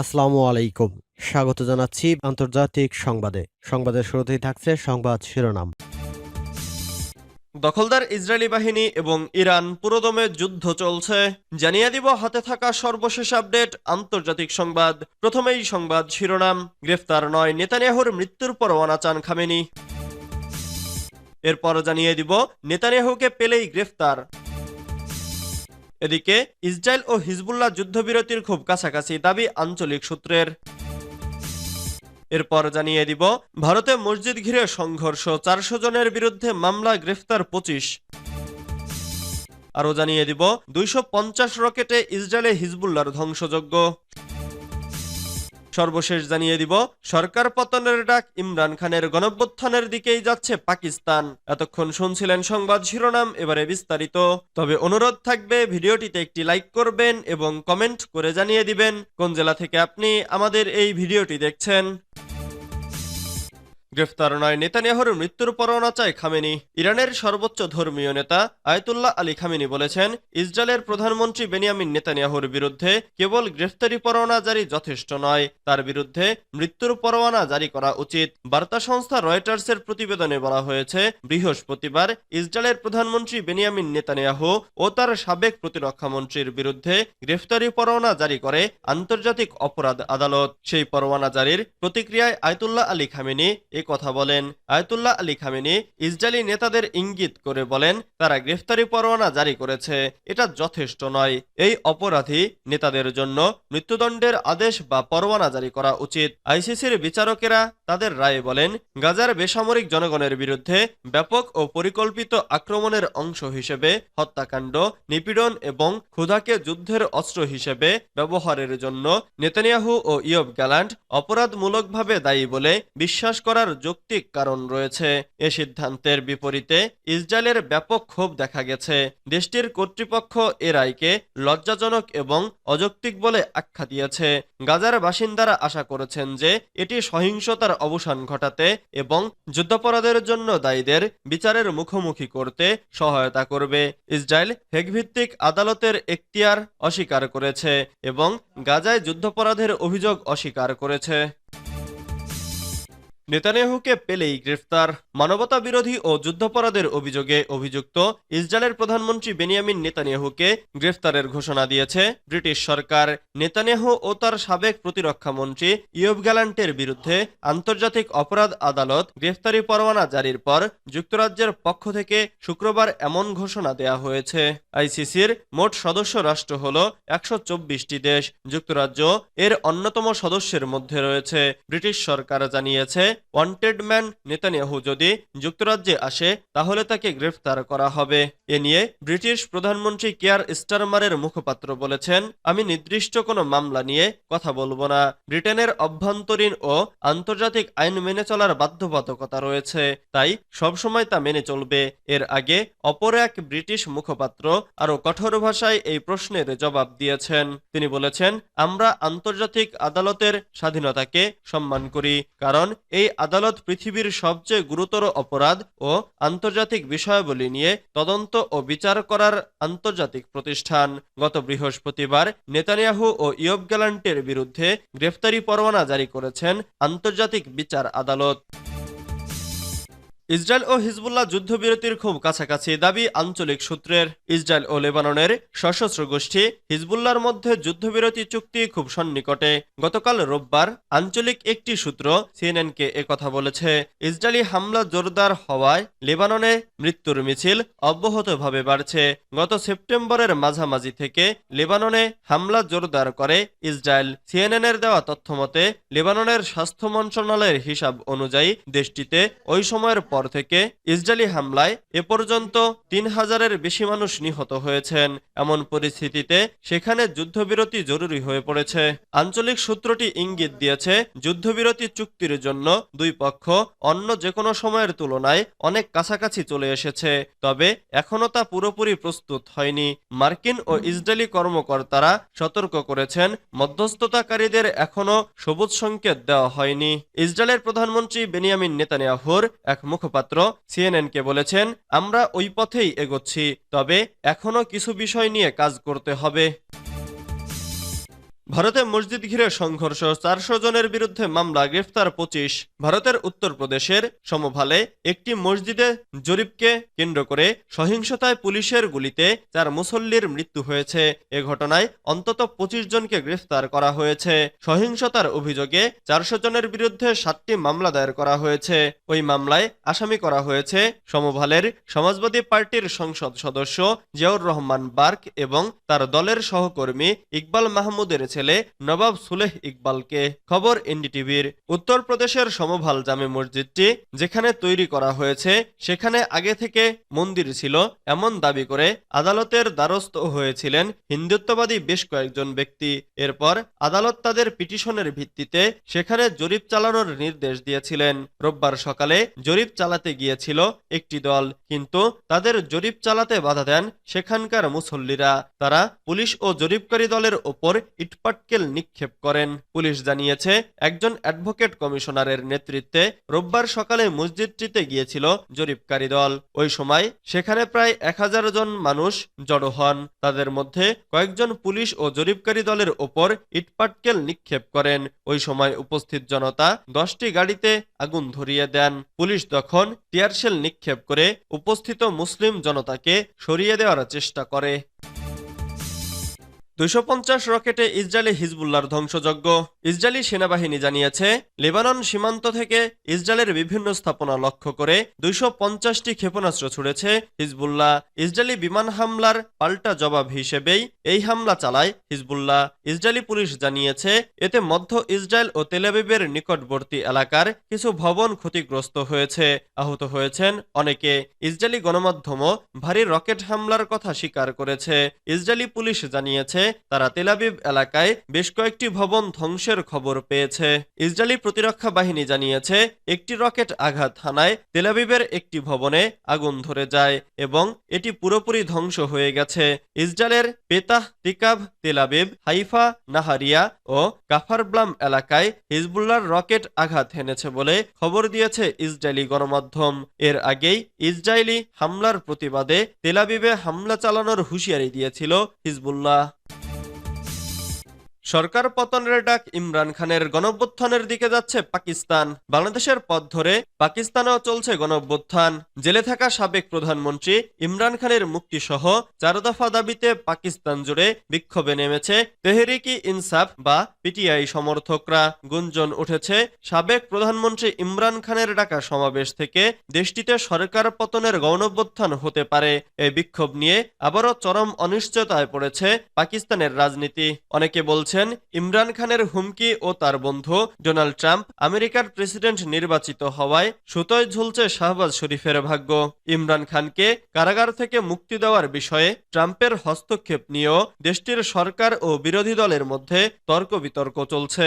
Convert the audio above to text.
আসসালামু আলাইকুম। স্বাগত জানাচ্ছি আন্তর্জাতিক সংবাদে। সংবাদের শুরুতেই থাকছে সংবাদ শিরোনাম। দখলদার ইসরায়েলি বাহিনী এবং ইরান পুরোদমে যুদ্ধ চলছে। জানিয়ে দিব হাতে থাকা সর্বশেষ আপডেট, আন্তর্জাতিক সংবাদ। প্রথমেই সংবাদ শিরোনাম, গ্রেফতার নয় নেতানিয়াহুর মৃত্যুর পরোয়ানা চান খামেনি। এরপর জানিয়ে দিব, নেতানিয়াহুকে পেলেই গ্রেফতার। এদিকে ইসরায়েল ও হিজবুল্লাহ যুদ্ধবিরতির খুব কাছাকাছি দাবি আঞ্চলিক সূত্রের। এরপর জানিয়ে দিব, ভারতে মসজিদ ঘিরে সংঘর্ষ, চারশো জনের বিরুদ্ধে মামলা, গ্রেফতার পঁচিশ। আরও জানিয়ে দিব, দুইশো পঞ্চাশ রকেটে ইসরায়েলে হিজবুল্লার ধ্বংসযজ্ঞ। সর্বশেষ জানিয়ে দিব, সরকার পতনের ডাক ইমরান খানের গণভ্যুত্থানের দিকেই যাচ্ছে পাকিস্তান। এতক্ষণ শুনছিলেন সংবাদ শিরোনাম, এবারে বিস্তারিত। তবে অনুরোধ থাকবে, ভিডিওটিতে একটি লাইক করবেন এবং কমেন্ট করে জানিয়ে দিবেন, কোন জেলা থেকে আপনি আমাদের এই ভিডিওটি দেখছেন। গ্রেফতার নয় নেতানিয়াহুর মৃত্যুর পরোয়ানা চায় খামেনি। ইরানের সর্বোচ্চ ধর্মীয় নেতা আয়তুল্লাহ আলী খামেনি বলেছেন, ইসরায়েলের প্রধানমন্ত্রী বেনিয়ামিন নেতানিয়াহুর বিরুদ্ধে কেবল গ্রেফতারি পরোয়ানা জারি যথেষ্ট নয়। তার বিরুদ্ধে মৃত্যুর পরোয়ানা জারি করা উচিত। বার্তা সংস্থা রয়টার্সের প্রতিবেদনে বলা হয়েছে, বৃহস্পতিবার ইসরায়েলের প্রধানমন্ত্রী বেনিয়ামিন নেতানিয়াহু ও তার সাবেক প্রতিরক্ষা মন্ত্রীর বিরুদ্ধে গ্রেফতারি পরোয়ানা জারি করে আন্তর্জাতিক অপরাধ আদালত। সেই পরোয়ানা জারির প্রতিক্রিয়ায় আয়তুল্লাহ আলী খামেনি এ কথা বলেন। আয়তুল্লাহ আলী খামেনি ইসরায়েলি নেতাদের ইঙ্গিত করে বলেন, তারা গ্রেফতারি পরোয়ানা জারি করেছে। এটা যথেষ্ট নয়। এই অপরাধী নেতাদের জন্য মৃত্যুদণ্ডের আদেশ বা পরোয়ানা জারি করা উচিত। আইসিসির বিচারকেরা তাদের রায়ে বলেন, গাজার বেসামরিক জনগণের বিরুদ্ধে ব্যাপক ও পরিকল্পিত আক্রমণের অংশ হিসেবে হত্যাকাণ্ড, নিপীড়ন এবং ক্ষুধাকে যুদ্ধের অস্ত্র হিসেবে ব্যবহারের জন্য নেতানিয়াহু ও ইয়ব গ্যালান্ট অপরাধমূলকভাবে দায়ী বলে বিশ্বাস করার যৌক্তিক কারণ রয়েছে। এ সিদ্ধান্তের বিপরীতে ইসরায়েলের ব্যাপক ক্ষোভ দেখা গেছে। দেশটির কর্তৃপক্ষ এ রায়কে লজ্জাজনক এবং অযৌক্তিক বলে আখ্যা দিয়েছে। গাজার বাসিন্দারা আশা করেছেন যে এটি সহিংসতার অবসান ঘটাতে এবং যুদ্ধাপরাধের জন্য দায়ীদের বিচারের মুখোমুখি করতে সহায়তা করবে। ইসরায়েল হেগভিত্তিক আদালতের এখতিয়ার অস্বীকার করেছে এবং গাজায় যুদ্ধাপরাধের অভিযোগ অস্বীকার করেছে। নেতানিয়াহুকে পেলেই গ্রেফতার। মানবতা বিরোধী ও যুদ্ধাপরাধের অভিযোগে অভিযুক্ত ইসরায়েলের প্রধানমন্ত্রী বেনিয়ামিন নেতানিয়াহুকে গ্রেফতারের ঘোষণা দিয়েছে ব্রিটিশ সরকার। নেতানিয়াহু ও তার সাবেক প্রতিরক্ষা মন্ত্রী ইয়ব গ্যালান্টের বিরুদ্ধে আন্তর্জাতিক অপরাধ আদালত গ্রেফতারি পরোয়ানা জারির পর যুক্তরাজ্যের পক্ষ থেকে শুক্রবার এমন ঘোষণা দেয়া হয়েছে। আইসিসির মোট সদস্য রাষ্ট্র হল একশো চব্বিশটি দেশ। যুক্তরাজ্য এর অন্যতম সদস্যের মধ্যে রয়েছে। ব্রিটিশ সরকার জানিয়েছে ওয়ান্টেড ম্যান নেতানিয়াহু যদি যুক্তরাজ্যে আসে, তাহলে তাকে গ্রেফতার করা হবে। এ নিয়ে ব্রিটিশ প্রধানমন্ত্রী কেয়ার স্টারমারের মুখপাত্র বলেছেন, আমি নির্দিষ্ট কোনো মামলা নিয়ে কথা বলব না। ব্রিটেনের অভ্যন্তরীণ ও আন্তর্জাতিক আইন মেনে চলার বাধ্যবাধকতা রয়েছে, তাই সবসময় তা মেনে চলবে। এর আগে অপর এক ব্রিটিশ মুখপাত্র আরও কঠোর ভাষায় এই প্রশ্নের জবাব দিয়েছেন। তিনি বলেছেন, আমরা আন্তর্জাতিক আদালতের স্বাধীনতাকে সম্মান করি, কারণ এই আদালত পৃথিবীর সবচেয়ে গুরুতর অপরাধ ও আন্তর্জাতিক বিষয়াবলী নিয়ে তদন্ত ও বিচার করার আন্তর্জাতিক প্রতিষ্ঠান। গত বৃহস্পতিবার নেতানিয়াহু ও ইয়ব গ্যালান্টের বিরুদ্ধে গ্রেফতারি পরোয়ানা জারি করেছেন আন্তর্জাতিক বিচার আদালত। ইসরায়েল ও হিজবুল্লাহ যুদ্ধবিরতির খুব কাছাকাছি দাবি আঞ্চলিক সূত্রের। ইসরায়েল ও লেবাননের সশস্ত্র গোষ্ঠী হিজবুল্লাহর মধ্যে যুদ্ধবিরতি চুক্তি খুব সন্নিকটে। গতকাল রোববার আঞ্চলিক একটি সূত্র সিএনএনকে কথা বলেছে। ইসরায়েলি হামলা জোরদার হওয়ায় লেবাননে মৃত্যুর মিছিল অব্যাহতভাবে বাড়ছে। গত সেপ্টেম্বরের মাঝামাঝি থেকে লেবাননে হামলা জোরদার করে ইসরায়েল। সিএনএনের দেওয়া তথ্যমতে লেবাননের স্বাস্থ্য মন্ত্রণালয়ের হিসাব অনুযায়ী দেশটিতে ওই সময়ের পর থেকে ইসরায়েলি হামলায় এ পর্যন্ত তিন হাজারের বেশি মানুষ নিহত হয়েছেন। এমন পরিস্থিতিতে সেখানে যুদ্ধবিরতি জরুরি হয়ে পড়েছে। আঞ্চলিক সূত্রটি ইঙ্গিত দিয়েছে, যুদ্ধবিরতি চুক্তির জন্য দুই পক্ষ অন্য যে কোনো সময়ের তুলনায় অনেক কাছাকাছি চলে এসেছে। তবে এখনও তা পুরোপুরি প্রস্তুত হয়নি। মার্কিন ও ইসরায়েলি কর্মকর্তারা সতর্ক করেছেন, মধ্যস্থতাকারীদের এখনও সবুজ সংকেত দেওয়া হয়নি। ইসরায়েলের প্রধানমন্ত্রী বেনিয়ামিন নেতানিয়াহুর এক মুখপাত্র সিএনএনকে বলেছেন, আমরা ওই পথেই এগোচ্ছি, তবে এখনও কিছু বিষয় নিয়ে কাজ করতে হবে। ভারতে মসজিদ ঘিরে সংঘর্ষ, চারশো জনের বিরুদ্ধে মামলা, গ্রেফতার পঁচিশ। ভারতের উত্তরপ্রদেশের সমভালে একটি মসজিদে জরিপকে কেন্দ্র করে সহিংসতায় পুলিশের গুলিতে চার মুসল্লির মৃত্যু হয়েছে। এ ঘটনায় অন্তত পঁচিশ জনকে গ্রেফতার করা হয়েছে। সহিংসতার অভিযোগে চারশো জনের বিরুদ্ধে সাতটি মামলা দায়ের করা হয়েছে। ওই মামলায় আসামি করা হয়েছে সমভালের সমাজবাদী পার্টির সংসদ সদস্য জিয়াউর রহমান বার্ক এবং তার দলের সহকর্মী ইকবাল মাহমুদের ছেলে নবাব সুলেহ ইকবালকে খবর এনডিটিভির উত্তরপ্রদেশের সমভাল জামে মসজিদটি যেখানে তৈরি করা হয়েছে, সেখানে আগে থেকে মন্দির ছিল এমন দাবি করে আদালতের দ্বারস্থ হয়েছিলেন হিন্দুত্ববাদী বেশ কয়েকজন ব্যক্তি। এরপর আদালত তাদের পিটিশনের ভিত্তিতে সেখানে জরিপ চালানোর নির্দেশ দিয়েছিলেন। রোববার সকালে জরিপ চালাতে গিয়েছিল একটি দল, কিন্তু তাদের জরিপ চালাতে বাধা দেন সেখানকার মুসল্লিরা। তারা পুলিশ ও জরিপকারী দলের ওপর ইটপাটকেল নিক্ষেপ করেন। পুলিশ জানিয়েছে, একজন অ্যাডভোকেট কমিশনারের নেতৃত্বে রোববার সকালে মসজিদটিতে গিয়েছিল জরিপকারী দল। ওই সময় সেখানে প্রায় এক হাজার জন মানুষ জড়ো হন। তাদের মধ্যে কয়েকজন পুলিশ ও জরিপকারী দলের ওপর ইটপাটকেল নিক্ষেপ করেন। ওই সময় উপস্থিত জনতা দশটি গাড়িতে আগুন ধরিয়ে দেন। পুলিশ তখন টিয়ারশেল নিক্ষেপ করে উপস্থিত মুসলিম জনতাকে সরিয়ে দেওয়ার চেষ্টা করে। দুইশো পঞ্চাশ রকেটে ইসরায়েলি হিজবুল্লার ধ্বংসযজ্ঞ। ইসরায়েলি সেনাবাহিনী জানিয়েছে, লেবানন সীমান্ত থেকে ইসরায়েলের বিভিন্ন স্থাপনা লক্ষ্য করে দুইশো পঞ্চাশটি ক্ষেপণাস্ত্র ছুড়েছে। হিজবুল্লাহ ইসরায়েলি বিমান হামলার পাল্টা জবাব হিসেবেই এই হামলা চালায়। হিজবুল্লাহ ইসরায়েলি পুলিশ জানিয়েছে, এতে মধ্য ইসরায়েল ও তেলাবিবের নিকটবর্তী এলাকার কিছু ভবন ক্ষতিগ্রস্ত হয়েছে। আহত হয়েছেন অনেকে। ইসরায়েলি গণমাধ্যমও ভারী রকেট হামলার কথা স্বীকার করেছে। ইসরায়েলি পুলিশ জানিয়েছে তারা তেলাবিব এলাকায় বেশ কয়েকটি ভবন ধ্বংসের খবর পেয়েছে। ইসরায়েলি প্রতিরক্ষা বাহিনী জানিয়েছে, একটি রকেট আঘাত হানায় তেলাবিবের একটি ভবনে আগুন ধরে যায় এবং এটি পুরোপুরি ধ্বংস হয়ে গেছে। ইসরায়েলের পেতাহ তিকাব তেলাবিব হাইফা, নাহারিয়া ও কাফারব্লাম এলাকায় হিজবুল্লাহর রকেট আঘাত হেনেছে বলে খবর দিয়েছে ইসরায়েলি গণমাধ্যম। এর আগেই ইসরায়েলি হামলার প্রতিবাদে তেলাবিবে হামলা চালানোর হুঁশিয়ারি দিয়েছিল হিজবুল্লাহ। সরকার পতনের ডাক ইমরান খানের গণঅভ্যুত্থানের দিকে যাচ্ছে পাকিস্তান। বাংলাদেশের পথ ধরে পাকিস্তানেও চলছে গণঅভ্যুত্থান জেলে থাকা সাবেক প্রধানমন্ত্রী ইমরান খানের মুক্তি সহ চার দফা দাবিতে পাকিস্তান জুড়ে বিক্ষোভে নেমেছে তেহরিকি ইনসাফ বা পিটিআই সমর্থকরা। গুঞ্জন উঠেছে সাবেক প্রধানমন্ত্রী ইমরান খানের ডাকা সমাবেশ থেকে দেশটিতে সরকার পতনের গণঅভ্যুত্থান হতে পারে। এই বিক্ষোভ নিয়ে আবারও চরম অনিশ্চয়তায় পড়েছে পাকিস্তানের রাজনীতি। অনেকে বলছেন ইমরান খানের হুমকি ও তার বন্ধু ডোনাল্ড ট্রাম্প আমেরিকার প্রেসিডেন্ট নির্বাচিত হওয়ায় সুতোয় ঝুলছে শাহবাজ শরীফের ভাগ্য। ইমরান খানকে কারাগার থেকে মুক্তি দেওয়ার বিষয়ে ট্রাম্পের হস্তক্ষেপ নিয়েও দেশটির সরকার ও বিরোধী দলের মধ্যে তর্ক বিতর্ক চলছে।